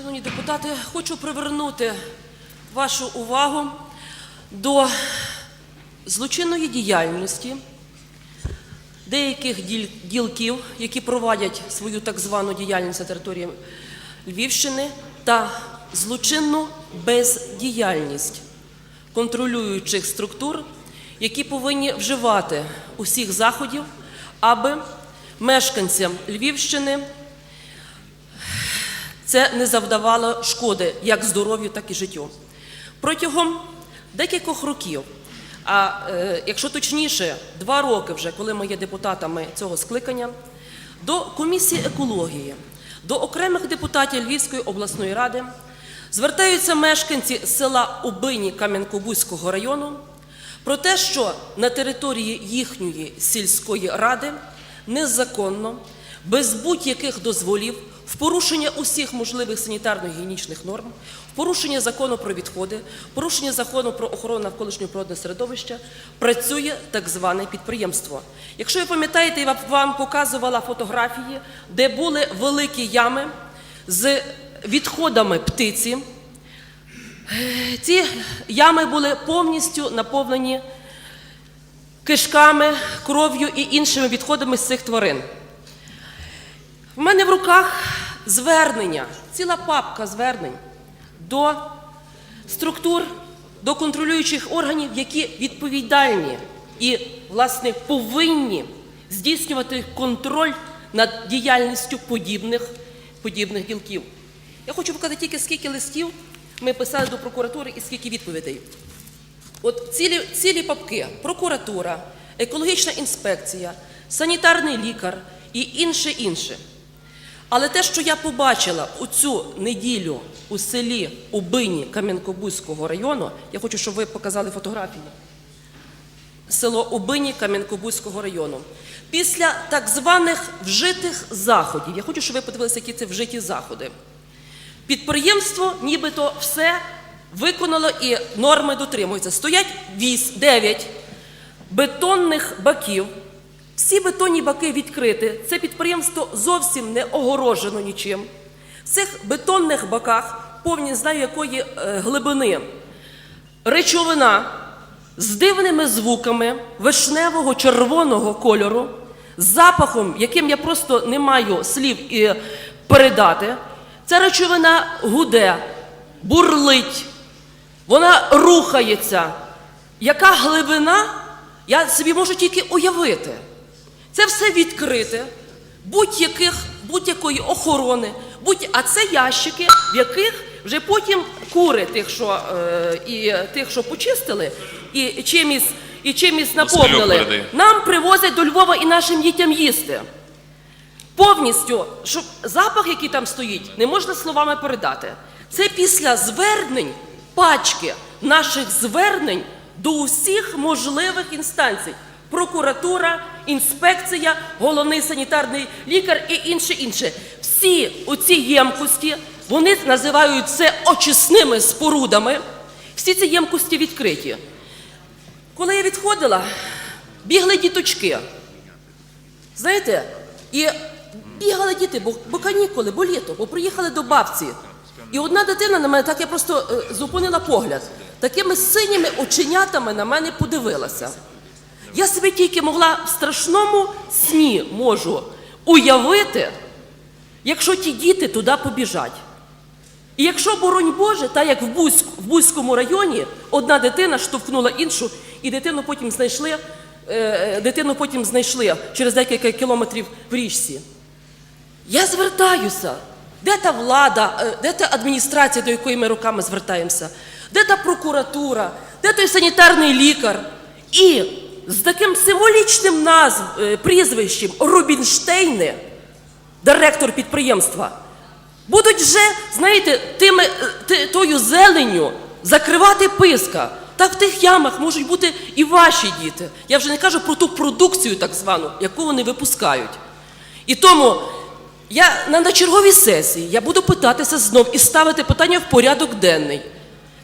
Шановні депутати, хочу привернути вашу увагу до злочинної діяльності деяких ділків, які проводять свою так звану діяльність на території Львівщини, та злочинну бездіяльність контролюючих структур, які повинні вживати усіх заходів, аби мешканцям Львівщини це не завдавало шкоди як здоров'ю, так і життю. Протягом декількох років, а е, якщо точніше, два роки вже, коли ми є депутатами цього скликання, до комісії екології, до окремих депутатів Львівської обласної ради звертаються мешканці села Убині Кам'янко-Бузького району про те, що на території їхньої сільської ради незаконно, без будь-яких дозволів, в порушення усіх можливих санітарно-гігієнічних норм, в порушення закону про відходи, в порушення закону про охорону навколишнього природного середовища працює так зване підприємство. Якщо ви пам'ятаєте, я вам показувала фотографії, де були великі ями з відходами птиці. Ці ями були повністю наповнені кишками, кров'ю і іншими відходами з цих тварин. В мене в руках звернення, ціла папка звернень до структур, до контролюючих органів, які відповідальні і, власне, повинні здійснювати контроль над діяльністю подібних, подібних ділків. Я хочу показати тільки скільки листів ми писали до прокуратури і скільки відповідей. От цілі, цілі папки прокуратура, екологічна інспекція, санітарний лікар і інше інше. Але те, що я побачила у цю неділю у селі Убині Кам'янко-Бузького району, я хочу, щоб ви показали фотографії. Село Убині Кам'янко-Бузького району. Після так званих вжитих заходів, я хочу, щоб ви подивилися, які це вжиті заходи. Підприємство нібито все виконало і норми дотримуються. Стоять 9 бетонних баків. Всі бетонні баки відкриті. Це підприємство зовсім не огорожено нічим. В цих бетонних баках, повні знаю якої е, глибини, речовина з дивними звуками вишневого червоного кольору, запахом, яким я просто не маю слів і передати. Ця речовина гуде, бурлить, вона рухається. Яка глибина, я собі можу тільки уявити. Це все відкрите, будь-яких, будь-якої охорони, будь... а це ящики, в яких вже потім кури тих, що, е, і тих, що почистили, і чимось, і чимось наповнили, нам привозять до Львова і нашим дітям їсти. Повністю, щоб запах, який там стоїть, не можна словами передати. Це після звернень, пачки наших звернень до усіх можливих інстанцій: прокуратура, інспекція, головний санітарний лікар і інше інше. Всі оці ємкості вони називають це очисними спорудами. Всі ці ємкості відкриті. Коли я відходила, бігли діточки. Знаєте, і бігали діти, бо, бо канікули, бо літо, бо приїхали до бабці. І одна дитина на мене так я просто е, зупинила погляд. Такими синіми оченятами на мене подивилася. Я собі тільки могла в страшному сні можу уявити, якщо ті діти туди побіжать. І якщо, боронь Боже, так як в, Бузьк, в Бузькому районі одна дитина штовхнула іншу, і дитину потім знайшли, е, дитину потім знайшли через декілька кілометрів в річці. Я звертаюся. Де та влада, е, де та адміністрація, до якої ми руками звертаємося? Де та прокуратура, де той санітарний лікар? І з таким символічним назв, е, прізвищем Рубінштейни, директор підприємства, будуть вже, знаєте, тими, е, тою зеленню закривати писка. Так в тих ямах можуть бути і ваші діти. Я вже не кажу про ту продукцію, так звану, яку вони випускають. І тому я на черговій сесії я буду питатися знов і ставити питання в порядок денний.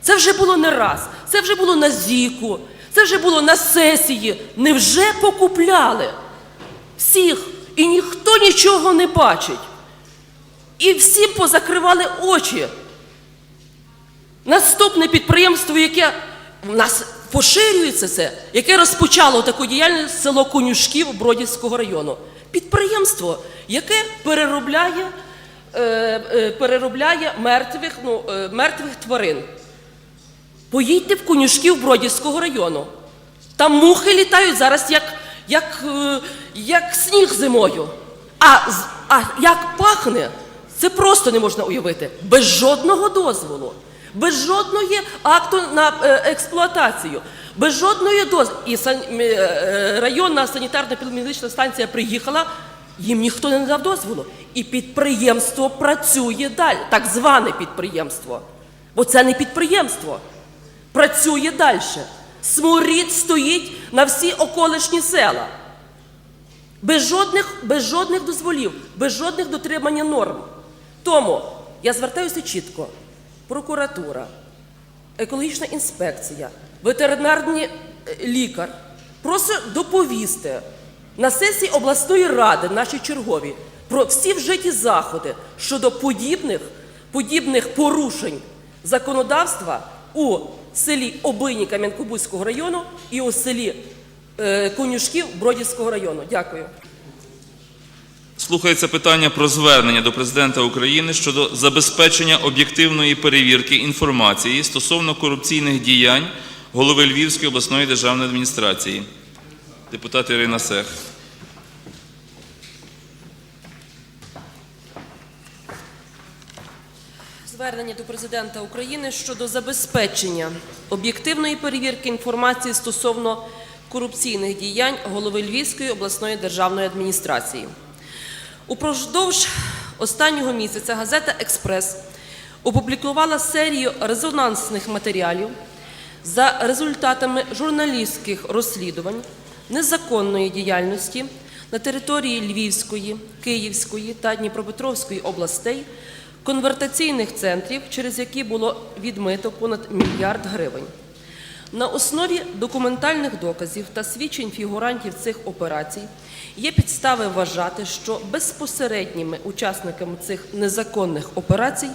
Це вже було не раз, це вже було на зіку, це вже було на сесії. Невже покупляли всіх і ніхто нічого не бачить? І всім позакривали очі. Наступне підприємство, яке в нас поширюється це, яке розпочало таку діяльність село Конюшків Бродівського району. Підприємство, яке переробляє, е, е, переробляє мертвих, ну, е, мертвих тварин. Поїдьте в Конюшків Бродівського району. Там мухи літають зараз як, як, е, як сніг зимою. А, а як пахне, це просто не можна уявити. Без жодного дозволу, без жодної акту на е, експлуатацію, без жодної дозволу. І сан, е, районна санітарно-педагогічна станція приїхала, їм ніхто не дав дозволу. І підприємство працює далі, так зване підприємство. Бо це не підприємство працює далі. Сморід стоїть на всі околишні села. Без жодних, без жодних дозволів, без жодних дотримання норм. Тому я звертаюся чітко: прокуратура, екологічна інспекція, ветеринарний е, лікар. Прошу доповісти на сесії обласної ради, нашій чергові, про всі вжиті заходи щодо подібних, подібних порушень законодавства у селі Обині Кам'янкобузького району і у селі е, Конюшків Бродівського району. Дякую. Слухається питання про звернення до президента України щодо забезпечення об'єктивної перевірки інформації стосовно корупційних діянь голови Львівської обласної державної адміністрації. Депутат Ірина Сех. Звернення до президента України щодо забезпечення об'єктивної перевірки інформації стосовно корупційних діянь голови Львівської обласної державної адміністрації. Упродовж останнього місяця газета Експрес опублікувала серію резонансних матеріалів за результатами журналістських розслідувань незаконної діяльності на території Львівської, Київської та Дніпропетровської областей конвертаційних центрів, через які було відмито понад мільярд гривень. На основі документальних доказів та свідчень фігурантів цих операцій є підстави вважати, що безпосередніми учасниками цих незаконних операцій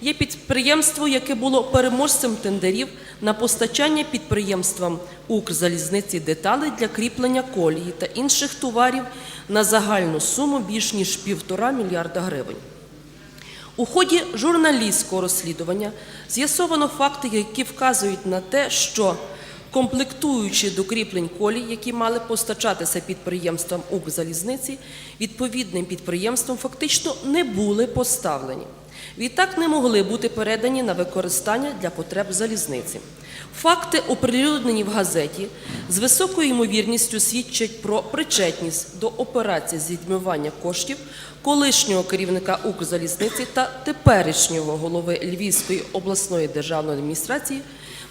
є підприємство, яке було переможцем тендерів на постачання підприємствам Укрзалізниці деталей для кріплення колії та інших товарів на загальну суму більш ніж півтора мільярда гривень. У ході журналістського розслідування з'ясовано факти, які вказують на те, що комплектуючи до кріплень колій, які мали постачатися підприємствам Укрзалізниці, відповідним підприємствам фактично не були поставлені. Відтак не могли бути передані на використання для потреб залізниці. Факти, оприлюднені в газеті, з високою ймовірністю свідчать про причетність до операції з відмивання коштів колишнього керівника Укрзалізниці та теперішнього голови Львівської обласної державної адміністрації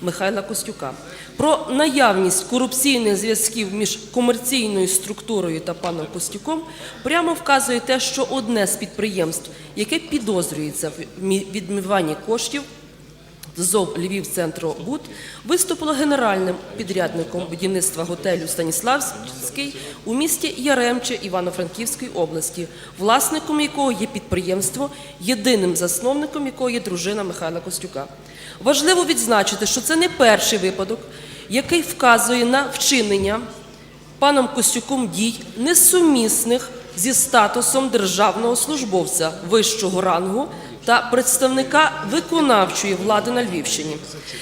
Михайла Костюка. Про наявність корупційних зв'язків між комерційною структурою та паном Костюком прямо вказує те, що одне з підприємств, яке підозрюється в відмиванні коштів, ЗОВ Львів-Центробуд виступило генеральним підрядником будівництва готелю Станіславський у місті Яремче Івано-Франківської області, власником якого є підприємство, єдиним засновником якого є дружина Михайла Костюка. Важливо відзначити, що це не перший випадок, який вказує на вчинення паном Костюком дій несумісних зі статусом державного службовця вищого рангу та представника виконавчої влади на Львівщині.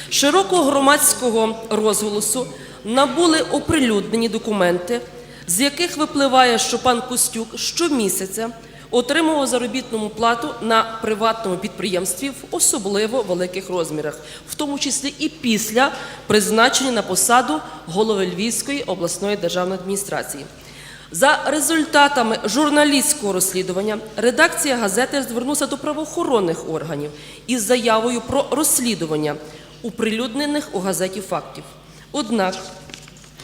Широкого громадського розголосу набули оприлюднені документи, з яких випливає, що пан Костюк щомісяця отримував заробітну плату на приватному підприємстві в особливо великих розмірах, в тому числі і після призначення на посаду голови Львівської обласної державної адміністрації. За результатами журналістського розслідування редакція газети звернулася до правоохоронних органів із заявою про розслідування оприлюднених у газеті фактів. Однак,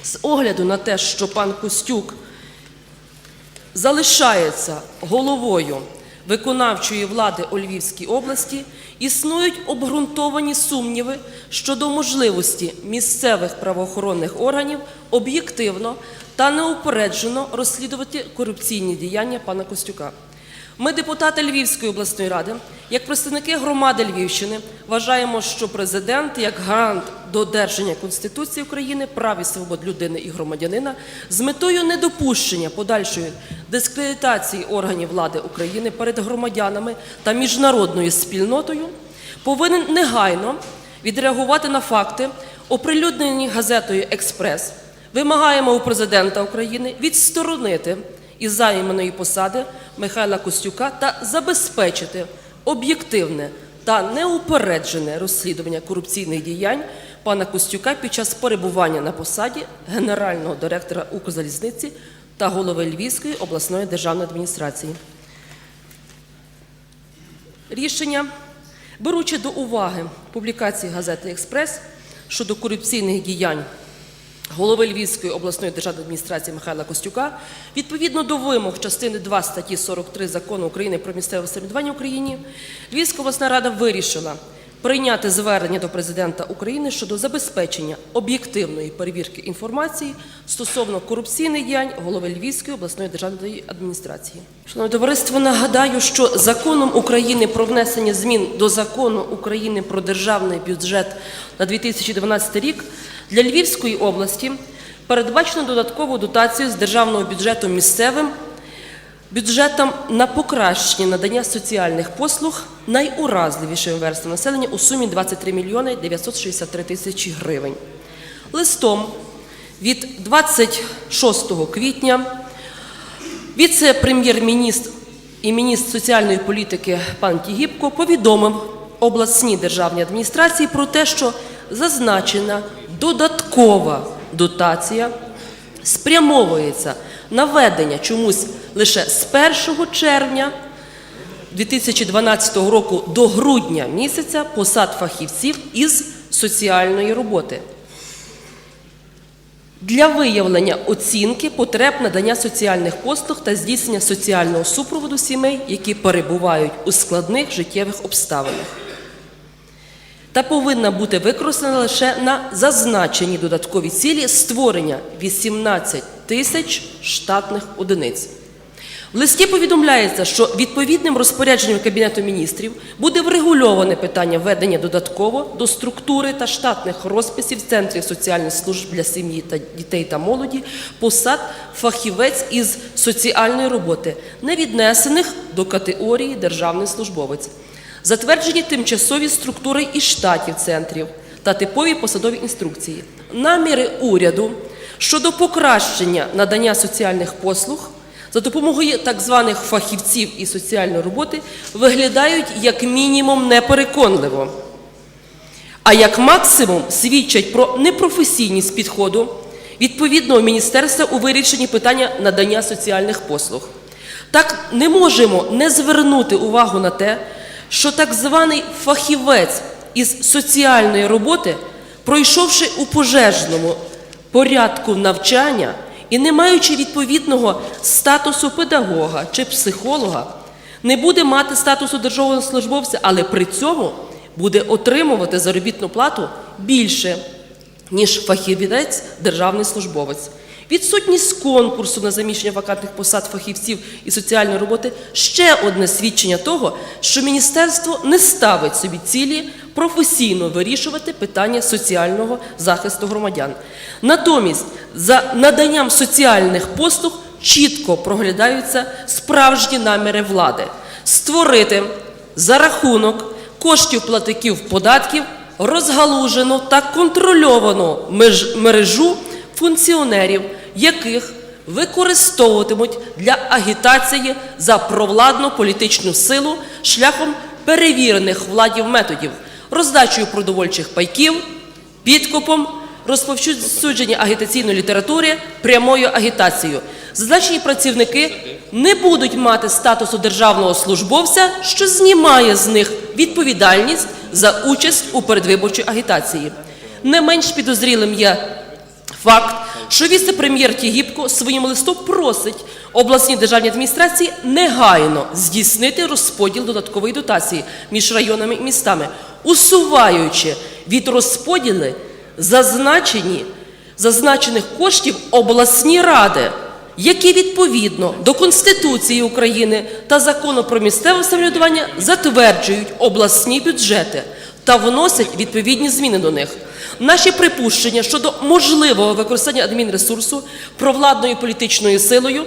з огляду на те, що пан Костюк залишається головою виконавчої влади у Львівській області, існують обґрунтовані сумніви щодо можливості місцевих правоохоронних органів об'єктивно та неупереджено розслідувати корупційні діяння пана Костюка. Ми, депутати Львівської обласної ради, як представники громади Львівщини, вважаємо, що президент, як гарант додержання Конституції України, прав і свобод людини і громадянина, з метою недопущення подальшої дискредитації органів влади України перед громадянами та міжнародною спільнотою, повинен негайно відреагувати на факти, оприлюднені газетою Експрес. Вимагаємо у президента України відсторонити із займаної посади Михайла Костюка та забезпечити об'єктивне та неупереджене розслідування корупційних діянь пана Костюка під час перебування на посаді генерального директора Укрзалізниці та голови Львівської обласної державної адміністрації. Рішення, беручи до уваги публікації газети Експрес щодо корупційних діянь голови Львівської обласної державної адміністрації Михайла Костюка, відповідно до вимог частини 2 статті 43 закону України про місцеве самоврядування в Україні, Львівська обласна рада вирішила прийняти звернення до президента України щодо забезпечення об'єктивної перевірки інформації стосовно корупційних діянь голови Львівської обласної державної адміністрації. Шановне товариство, нагадаю, що законом України про внесення змін до закону України про державний бюджет на 2012 рік для Львівської області передбачено додаткову дотацію з державного бюджету місцевим бюджетом на покращення надання соціальних послуг найуразливішим верствам населення у сумі 23 мільйони 963 тисячі гривень. Листом від 26 квітня віце-прем'єр-міністр і міністр соціальної політики пан Тігіпко повідомив обласній державній адміністрації про те, що зазначена додаткова дотація спрямовується на ведення чомусь лише з 1 червня 2012 року до грудня місяця посад фахівців із соціальної роботи для виявлення оцінки потреб надання соціальних послуг та здійснення соціального супроводу сімей, які перебувають у складних життєвих обставинах. Та повинна бути використана лише на зазначені додаткові цілі створення 18 тисяч штатних одиниць. В листі повідомляється, що відповідним розпорядженням Кабінету міністрів буде врегульоване питання введення додатково до структури та штатних розписів центрів соціальних служб для сім'ї та дітей та молоді посад фахівець із соціальної роботи, не віднесених до категорії державний службовець, затверджені тимчасові структури і штатів центрів та типові посадові інструкції, наміри уряду щодо покращення надання соціальних послуг за допомогою так званих фахівців і соціальної роботи виглядають як мінімум непереконливо, а як максимум свідчать про непрофесійність підходу відповідного міністерства у вирішенні питання надання соціальних послуг. Так не можемо не звернути увагу на те, що так званий фахівець із соціальної роботи, пройшовши у пожежному порядку навчання і не маючи відповідного статусу педагога чи психолога, не буде мати статусу державного службовця, але при цьому буде отримувати заробітну плату більше, ніж фахівець державний службовець. Відсутність конкурсу на заміщення вакантних посад фахівців і соціальної роботи ще одне свідчення того, що міністерство не ставить собі цілі професійно вирішувати питання соціального захисту громадян. Натомість, за наданням соціальних послуг чітко проглядаються справжні наміри влади створити за рахунок коштів платників податків розгалужену та контрольовану мережу функціонерів, яких використовуватимуть для агітації за провладну політичну силу шляхом перевірених владів методів, роздачею продовольчих пайків, підкупом, розповсюдження агітаційної літератури, прямою агітацією. Зазначені працівники не будуть мати статусу державного службовця, що знімає з них відповідальність за участь у передвиборчій агітації. Не менш підозрілим є Факт, що віце-прем'єр Тігіпко своїм листом просить обласні державні адміністрації негайно здійснити розподіл додаткової дотації між районами і містами, усуваючи від розподіли зазначені, зазначених коштів обласні ради, які відповідно до Конституції України та закону про місцеве самоврядування затверджують обласні бюджети та вносять відповідні зміни до них. Наші припущення щодо можливого використання адмінресурсу провладною політичною силою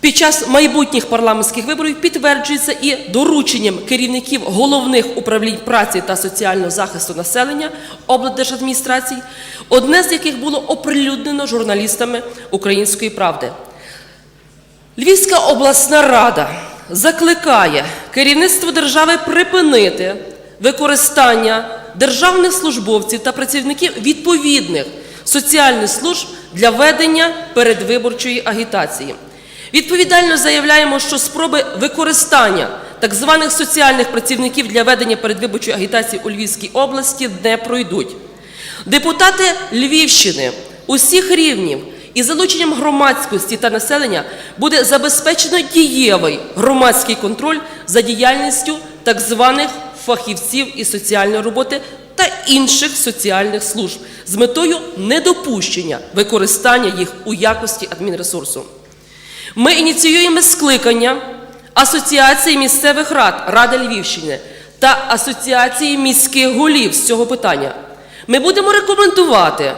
під час майбутніх парламентських виборів підтверджується і дорученням керівників головних управлінь праці та соціального захисту населення облдержадміністрацій, одне з яких було оприлюднено журналістами Української правди. Львівська обласна рада закликає керівництво держави припинити використання державних службовців та працівників відповідних соціальних служб для ведення передвиборчої агітації. Відповідально заявляємо, що спроби використання так званих соціальних працівників для ведення передвиборчої агітації у Львівській області не пройдуть. Депутати Львівщини усіх рівнів із залученням громадськості та населення буде забезпечено дієвий громадський контроль за діяльністю так званих фахівців із соціальної роботи та інших соціальних служб з метою недопущення використання їх у якості адмінресурсу. Ми ініціюємо скликання Асоціації місцевих рад Ради Львівщини та Асоціації міських голів з цього питання. Ми будемо рекомендувати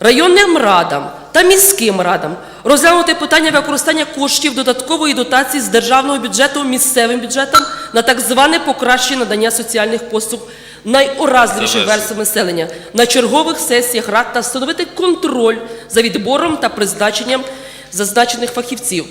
районним радам та міським радам розглянути питання використання коштів додаткової дотації з державного бюджету місцевим бюджетом на так зване покращення надання соціальних послуг найуразливішим верствам населення на чергових сесіях рад та встановити контроль за відбором та призначенням зазначених фахівців.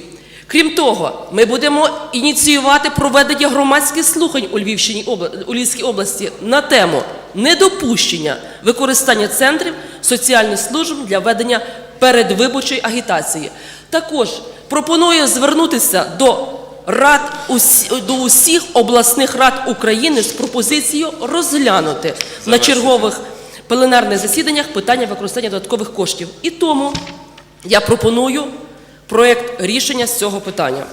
Крім того, ми будемо ініціювати проведення громадських слухань у Львівщині у Львівській області на тему недопущення використання центрів соціальних служб для ведення передвиборчої агітації. Також пропоную звернутися до рад до усіх обласних рад України з пропозицією розглянути на чергових пленарних засіданнях питання використання додаткових коштів. І тому я пропоную проект рішення з цього питання.